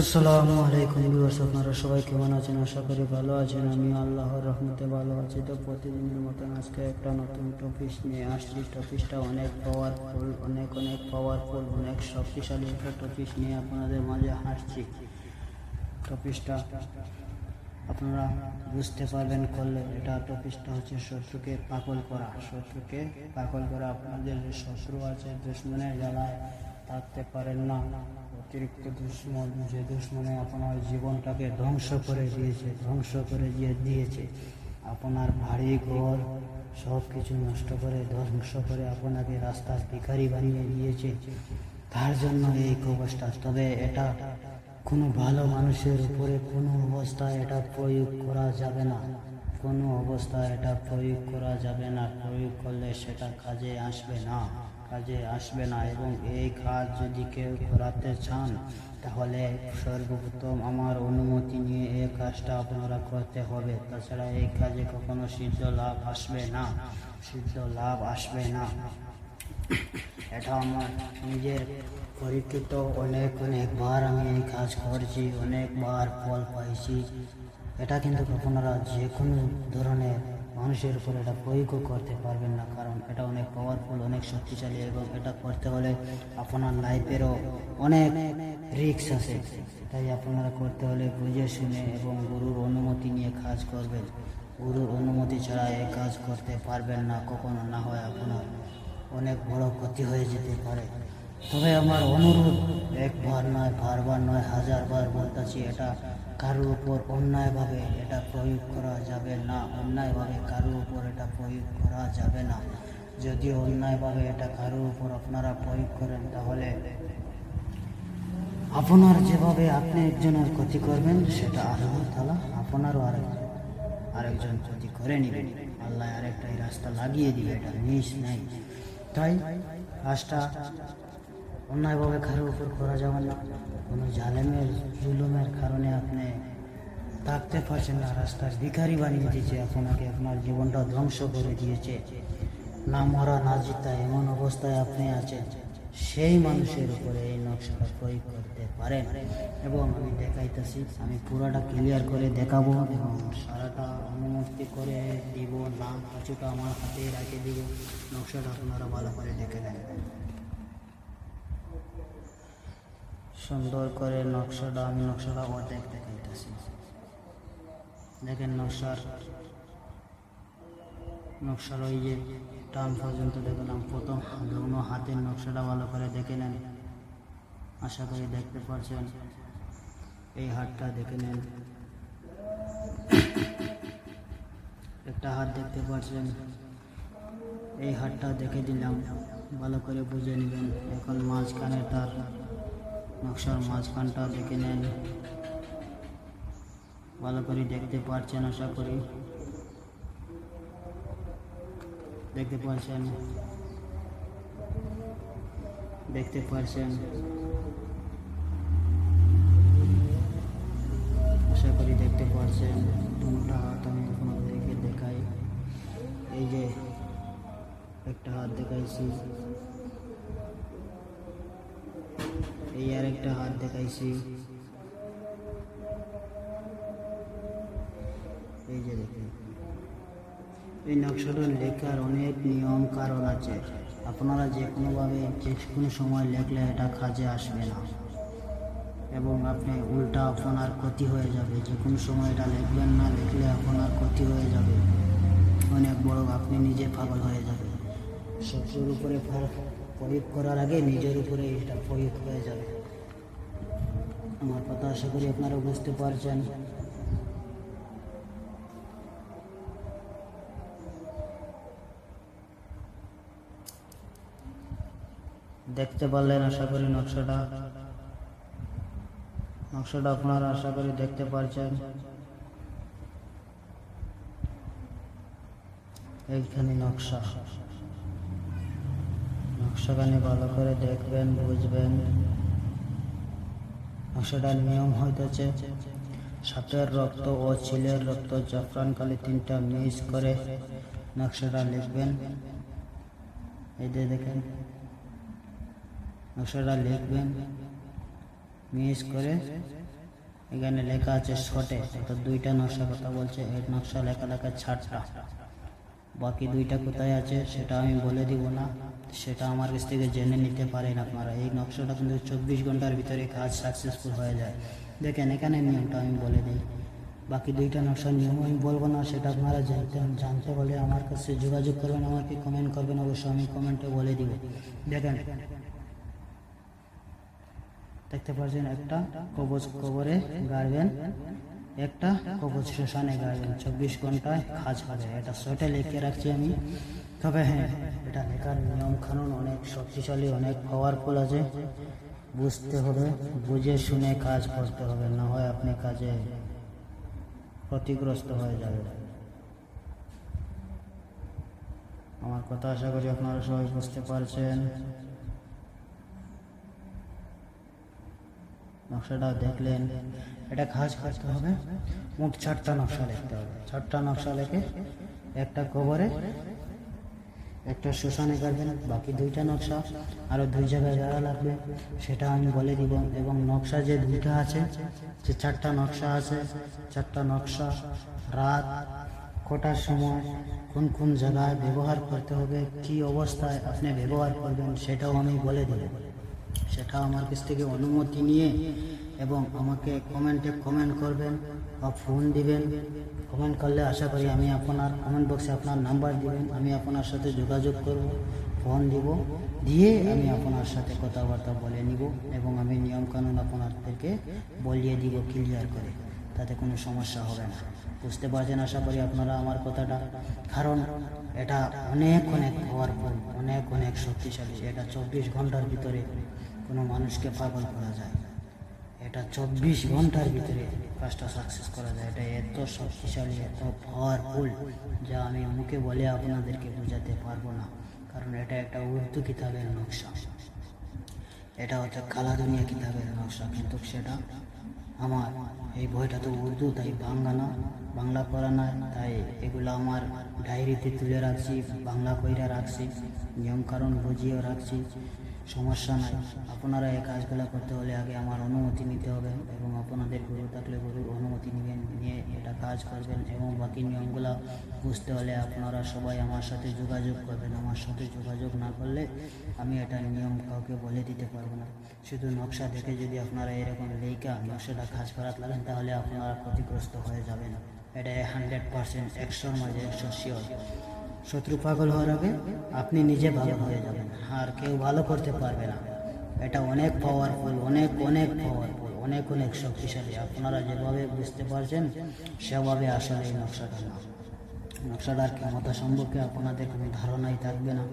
আসসালামু আলাইকুম ভিউয়ার্স, আপনারা সবাই কেমন আছেন? আশা করি ভালো আছেন। আমি আল্লাহর রহমতে ভালো আছি। তো প্রতিদিনের মতন আজকে একটা নতুন টপিস নিয়ে আসছি। টপিসটা অনেক পাওয়ারফুল অনেক অনেক পাওয়ারফুল অনেক শক্তিশালী একটা টপিস নিয়ে আপনাদের মাঝে হাসছি। টপিসটা আপনারা বুঝতে পারবেন করলে। এটা টপিসটা হচ্ছে শত্রুকে পাগল করা। শত্রুকে পাগল করা। আপনাদের শত্রু আছে, দুশ্মনের জ্বালায় থাকতে পারেন না। অতিরিক্ত দুশ্মন, যে দুশ্মনে আপনার জীবনটাকে ধ্বংস করে দিয়েছে, ধ্বংস করে দিয়ে দিয়েছে, আপনার বাড়ি, ঘর সব কিছু নষ্ট করে, ধ্বংস করে আপনাকে রাস্তার ভিখারি বানিয়ে দিয়েছে। তার জন্য এই কবচটা, তবে এটা কোনো ভালো মানুষের উপরে কোনো অবস্থায় এটা প্রয়োগ করা যাবে না। কোনো অবস্থায় এটা প্রয়োগ করা যাবে না। প্রয়োগ করলে সেটা কাজে আসবে না। কাজে আসবে না এবং এই কাজ যদি কেউ করাতে চান, তাহলে সর্বপ্রথম আমার অনুমতি নিয়ে এই কাজটা আপনারা করতে হবে। তাছাড়া এই কাজে কখনো সিদ্ধ লাভ আসবে না। সিদ্ধ লাভ আসবে না। এটা আমার নিজের পরীক্ষিত অনেক, অনেকবার আমি এই কাজ করছি, অনেকবার ফল পাইছি। এটা কিন্তু আপনারা যে কোনো ধরনের মানুষের উপর এটা প্রয়োগও করতে পারবেন না, কারণ এটা অনেক পাওয়ারফুল অনেক শক্তিশালী এবং এটা করতে হলে আপনার লাইফেরও অনেক রিস্ক আছে। তাই আপনারা করতে হলে বুঝে শুনে এবং গুরুর অনুমতি নিয়ে কাজ করবেন। গুরুর অনুমতি ছাড়া এই কাজ করতে পারবেন না, কখনো না হয় আপনার। অনেক বড় ক্ষতি হয়ে যেতে পারে। তবে আমার অনুরোধ, একবার নয়, বারবার নয় হাজার হাজারবার বলতেছি, এটা কারোর উপর অন্যায়ভাবে এটা প্রয়োগ করা যাবে না। অন্যায়ভাবে কারোর উপর এটা প্রয়োগ করা যাবে না। যদি অন্যায়ভাবে এটা কারোর উপর আপনারা প্রয়োগ করেন, তাহলে আপনার যেভাবে আপনি একজনের ক্ষতি করবেন, সেটা আল্লাহ তালা আপনারও আরেক, আরেকজন ক্ষতি করে নেবেন। আল্লাহ আরেকটা এই রাস্তা লাগিয়ে দিবে, এটা মিস নেই। তাই কাজটা অন্যায়ভাবে কারোর উপর করা যাবে না। কোনো জালেমের, জুলুমের কারণে আপনি থাকতে পারছেন না। রাস্তার ভিখারি বানিয়ে দিয়েছে, আপনাকে আপনার জীবনটা ধ্বংস করে দিয়েছে। না মরা, না জিতা, এমন অবস্থায় আপনি আছেন। সেই মানুষের উপরে এই নকশাটা প্রয়োগ করতে পারেন। এবং আমি দেখাইতেছি, আমি পুরাটা ক্লিয়ার করে দেখাবো এবং সারাটা অনুমতি করে দিব না কিছুটা আমার হাতে রাখে দিব। নকশাটা আপনারা ভালো করে দেখে নেন। সুন্দর করে নকশাটা, আমি নকশাটা অর্ধেক দেখাইতেছি দেখেন নকশার নকশার ওই যে টান পর্যন্ত দেখলাম, প্রথম দুনো হাতের নকশাটা ভালো করে দেখে নেন। আশা করি দেখতে পারছেন। এই হাতটা দেখে নেন। একটা হাত দেখতে পাচ্ছেন এই হাতটা দেখে দিলাম। ভালো করে বুঝে নেবেন। এখন মাঝখানে তার নকশার মাঝখানটা দেখে নেন ভালো করে দেখতে পাচ্ছেন আশা করি দেখতে পাচ্ছেন দেখতে পাচ্ছেন আশা করি দেখতে পাচ্ছেন দুটা হাত আমি আপনাদেরকে দেখাই এই যে একটা হাত দেখাইছি এই আর একটা হাত দেখাইছি। এই যে দেখুন। এই নকশাটা লেখার অনেক নিয়ম, কারণ আছে। আপনারা যে কোনোভাবে যে কোনো সময় লেখলে এটা কাজে আসবে না। এবং আপনি উল্টা আপনার ক্ষতি হয়ে যাবে। যে কোনো সময় এটা লিখবেন না, লিখলে আপনার ক্ষতি হয়ে যাবে। অনেক বড় আপনি নিজে পাগল হয়ে যাবে শত্রুর উপরে প্রয়োগ করার আগে নিজের উপরে এটা প্রয়োগ হয়ে যাবে। আমার কথা আশা করি আপনারা বুঝতে পারছেন। দেখতে পারলেন আশা করি নকশাটা। নকশাটা আপনারা আশা করি দেখতে পারছেন। এইখানে নকশা। নকশাখানি ভালো করে দেখবেন, বুঝবেন। নকশাটার নিয়ম হইতেছে। সাপের রক্ত ও ছিলের রক্ত জাফরান কালি তিনটা মিক্স করে নকশাটা লিখবেন। এই যে দেখেন, নকশাটা লিখবেন। মিক্স করে এখানে লেখা আছে শটে অর্থাৎ দুইটা নকশা কথা বলছে। এই নকশা লেখা লেখা ছাড়টা। বাকি দুইটা কোথায় আছে সেটা আমি বলে দিব না। সেটা আমার কাছ থেকে জেনে নিতে পারেন আপনারা। এই নকশাটা কিন্তু চব্বিশ ঘণ্টার ভিতরে কাজ সাকসেসফুল হয়ে যায়। দেখেন এখানে নিয়মটা আমি বলে দিই। বাকি দুইটা নকশার নিয়ম আমি বলব না, সেটা আপনারা জানতে জানতে হলে আমার কাছে যোগাযোগ করবেন, আমাকে কমেন্ট করবেন, অবশ্যই আমি কমেন্টে বলে দিব। দেখেন, দেখতে পাচ্ছেন একটা কবচ কবরে গাড়বেন। একটা কবচ শ্মশানে গাড়বেন চব্বিশ ঘন্টায় কাজ হবে এটা শর্টে লিখে রাখছি আমি। তবে হ্যাঁ এটা লেখার নিয়ম কানুন অনেক শক্তিশালী, অনেক পাওয়ারফুল আছে। বুঝতে হবে, বুঝে শুনে কাজ করতে হবে, না হয় আপনি কাজে ক্ষতিগ্রস্ত হয়ে যাবে আমার কথা আশা করি আপনারা সবাই বুঝতে পারছেন। নকশাটা দেখলেন। এটা কাজ করতে হবে। মোট চারটা নকশা লিখতে হবে। চারটা নকশা লিখে একটা কবরে, একটা শ্মশানে কাটবেন বাকি দুইটা নকশা আরও দুই জায়গায় যারা লাগবে। সেটা আমি বলে দিব। এবং নকশা যে দুইটা আছে, যে চারটা নকশা আছে, চারটা নকশা রাত কটার সময় কোন কোন জায়গায় ব্যবহার করতে হবে, কি অবস্থায় আপনি ব্যবহার করবেন, সেটাও আমি বলে দেব। সেটা আমার কাছ থেকে অনুমতি নিয়ে এবং আমাকে কমেন্টে কমেন্ট করবেন বা ফোন দিবেন। কমেন্ট করলে আশা করি আমি আপনার কমেন্ট বক্সে আপনার নাম্বার দিবেন। আমি আপনার সাথে যোগাযোগ করব, ফোন দিব, দিয়ে আমি আপনার সাথে কথাবার্তা বলে নিব এবং আমি নিয়মকানুন আপনাদেরকে বলিয়ে দিব ক্লিয়ার করে। তাতে কোনো সমস্যা হবে না। বুঝতে পারছেন আশা করি আপনারা আমার কথাটা? কারণ এটা অনেক অনেক পাওয়ারফুল অনেক অনেক শক্তিশালী। এটা চব্বিশ ঘণ্টার ভিতরে কোনো মানুষকে পাগল করা যায়। এটা চব্বিশ ঘণ্টার ভিতরে কাজটা সাকসেস করা যায়। এটা এত শক্তিশালী, এত পাওয়ারফুল যা আমি মুখে বলে আপনাদেরকে বোঝাতে পারব না। কারণ এটা একটা উর্দু কিতাবের নকশা। এটা হচ্ছে কালা দুনিয়া কিতাবের নকশা। কিন্তু সেটা আমার এই বইটা তো উর্দু, তাই বাংলা না। বাংলা করা না তাই এগুলো আমার ডায়েরিতে তুলে রাখছি, বাংলা কইরা রাখছি নিয়মকানুন বুঝিয়েও রাখছি। সমস্যা নাই। আপনারা এই কাজগুলো করতে হলে আগে আমার অনুমতি নিতে হবে এবং আপনাদের গরু থাকলে গরুর অনুমতি নেবেন, নিয়ে এটা কাজ করবেন এবং বাকি নিয়মগুলো বুঝতে হলে আপনারা সবাই আমার সাথে যোগাযোগ করবেন। আমার সাথে যোগাযোগ না করলে আমি এটা নিয়ম কাউকে বলে দিতে পারব না। শুধু নকশা দেখে যদি আপনারা এরকম লেখা নকশাটা কাজ করাতে লাগেন, তাহলে আপনারা ক্ষতিগ্রস্ত হয়ে যাবেন। এটা হান্ড্রেড পার্সেন্ট একশোর মাঝে একশো শিওর শত্রু পাগল হওয়ার আগে আপনি নিজে ভালো হয়ে যাবেন। আর কেউ ভালো করতে পারবে না। এটা অনেক পাওয়ারফুল অনেক অনেক পাওয়ারফুল অনেক অনেক শক্তিশালী। আপনারা যেভাবে বুঝতে পারছেন, সেভাবে আসলে এই নকশাটা না। নকশাটার ক্ষমতা সম্পর্কে আপনাদের কোনো ধারণাই থাকবে না।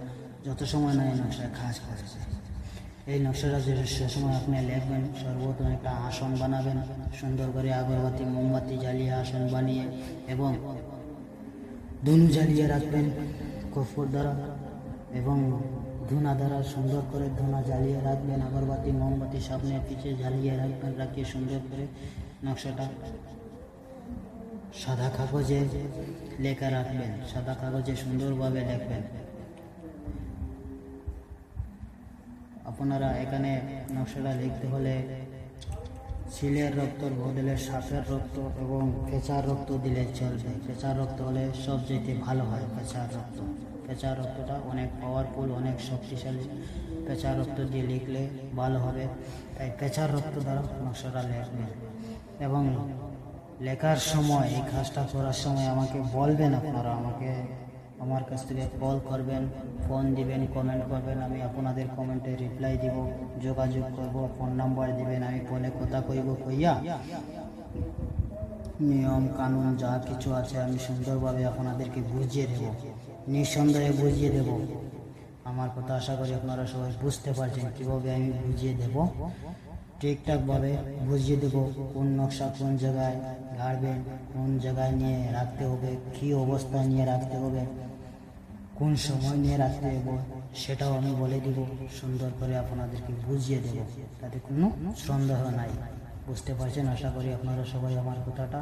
যত সময় না এই নকশায় কাজ করেছে এই নকশাটা যে সময় আপনি লিখবেন, সর্বপ্রথম একটা আসন বানাবেন, সুন্দর করে আগরবাতি, মোমবাতি জ্বালিয়ে আসন বানিয়ে এবং ধনু জ্বালিয়ে রাখবেন কফর দ্বারা এবং ধুনা দ্বারা সুন্দর করে ধুনা জ্বালিয়ে রাখবেন। আগরবাতি, মোমবাতি সামনে পিছিয়ে জ্বালিয়ে রাখবেন, রাখিয়ে সুন্দর করে নকশাটা সাদা কাগজে লেখা রাখবেন। সাদা কাগজে সুন্দরভাবে লেখবেন। আপনারা এখানে নকশাটা লিখতে হলে শিলের রক্তর বদলে সাপের রক্ত এবং পেঁচার রক্ত দিলে চলবে। পেঁচার রক্ত হলে সবচেয়ে ভালো হয় পেঁচার রক্ত। পেঁচার রক্তটা অনেক পাওয়ারফুল অনেক শক্তিশালী। পেঁচার রক্ত দিয়ে লিখলে ভালো হবে। তাই পেঁচার রক্ত দ্বারা নকশাটা লিখবেন এবং লেখার সময়, এই কাজটা করার সময় আমাকে বলবেন আপনারা আমাকে। আমার কাছ থেকে কল করবেন, ফোন দিবেন কমেন্ট করবেন, আমি আপনাদের কমেন্টে রিপ্লাই দিব, যোগাযোগ করব ফোন নাম্বার দিবেন, আমি ফোনে কথা কইব কইয়া নিয়ম, কানুন যা কিছু আছে আমি সুন্দরভাবে আপনাদেরকে বুঝিয়ে দেব, নিঃসন্দেহে বুঝিয়ে দেব। আমার কথা আশা করি আপনারা সবাই বুঝতে পারছেন কীভাবে আমি বুঝিয়ে দেব। ঠিকঠাকভাবে বুঝিয়ে দেব কোন নকশা কোন জায়গায় গাড়বেন কোন জায়গায় নিয়ে রাখতে হবে, কী অবস্থায় নিয়ে রাখতে হবে, কোন সময় নিয়ে রাখতে হবে সেটাও আমি বলে দিব, সুন্দর করে আপনাদেরকে বুঝিয়ে দেব, তাতে কোনো সন্দেহ নাই। বুঝতে পারছেন? আশা করি আপনারা সবাই আমার কথাটা।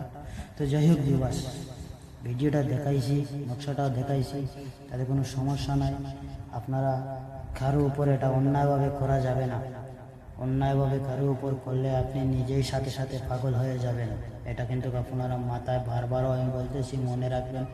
তো যাই হোক দিবাস ভিডিওটা দেখাইছি নকশাটাও দেখাইছি, তাতে কোনো সমস্যা নাই। আপনারা কারও উপরে এটা অন্যায়ভাবে করা যাবে না। অন্যায়ভাবে কারও উপর করলে আপনি নিজেই সাথে সাথে পাগল হয়ে যাবেন। এটা কিন্তু আপনারা মাথায় বারবারও আমি বলতেছি, মনে রাখবেন।